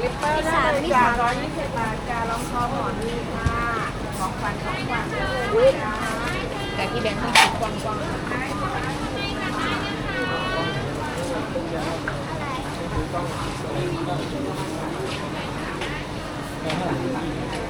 มิสซันมิสร้อยยี่สิบบาทจาลองคอหมอนนี่ค่ะของฟันของฟันจ้าแต่ที่แบงค์ต้องคิดกว้างๆ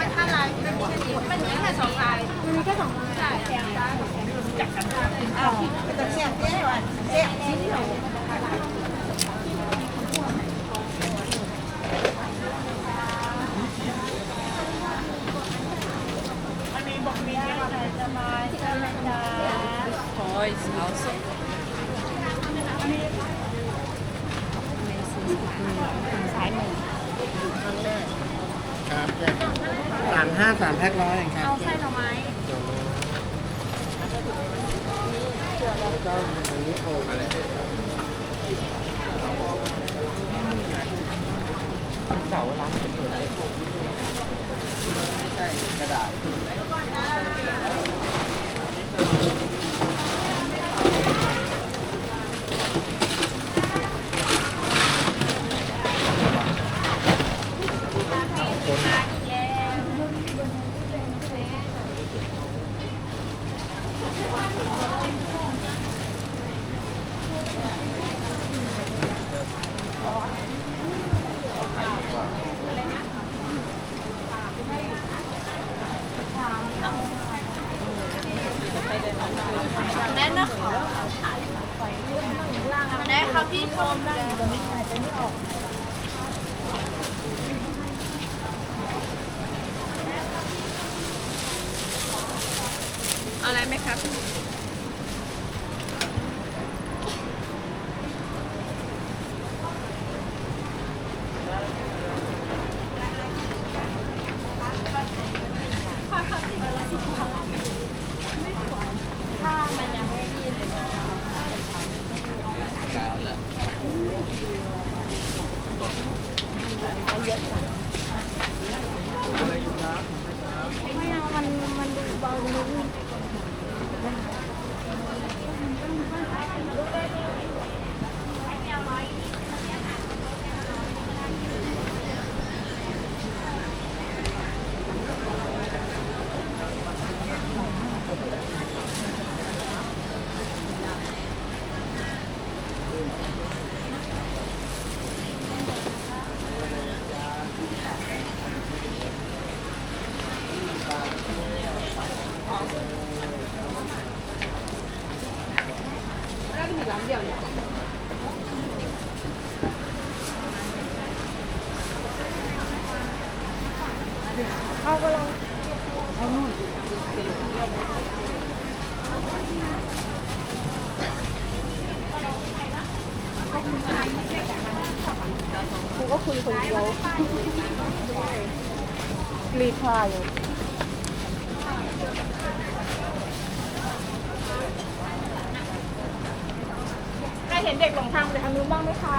มันถ้าลายมันมีแค่สองลายมันมีแค่สองลายใช่จับกันอ้าวจะเสียบเสียบวันเสียบชิ้นเดียว Toys also สายมือครับสาม ห้าสามแพ็คร้อยเองครับเอาไส้หน่อไม้เสาร้านเป็นตัวไหนใช่กระดาษ แน่นนะคะ แน่ครับพี่ชมได้อะไรไหมครับ เอาไปลองกูก็คุยคนเดียวรีพายอยู่ใครเห็นเด็กหลงทางไปทางนู้นบ้างไหมคะ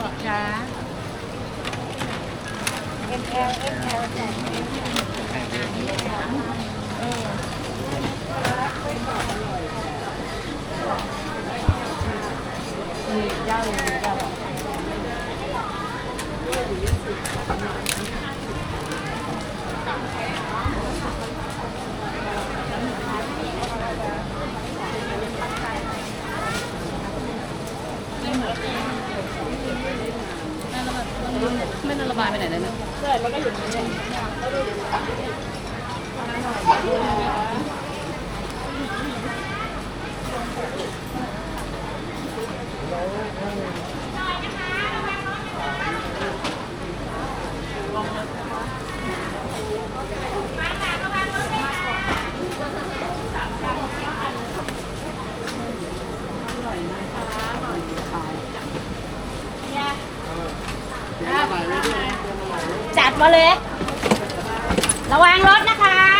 ไหมจ๊ะ ML ML จ้ะมีเจ้าหนึ่งเจ้าไม่ต้องระบายไปไหน เลยนะจัด มาเลย ระวังรถนะคะ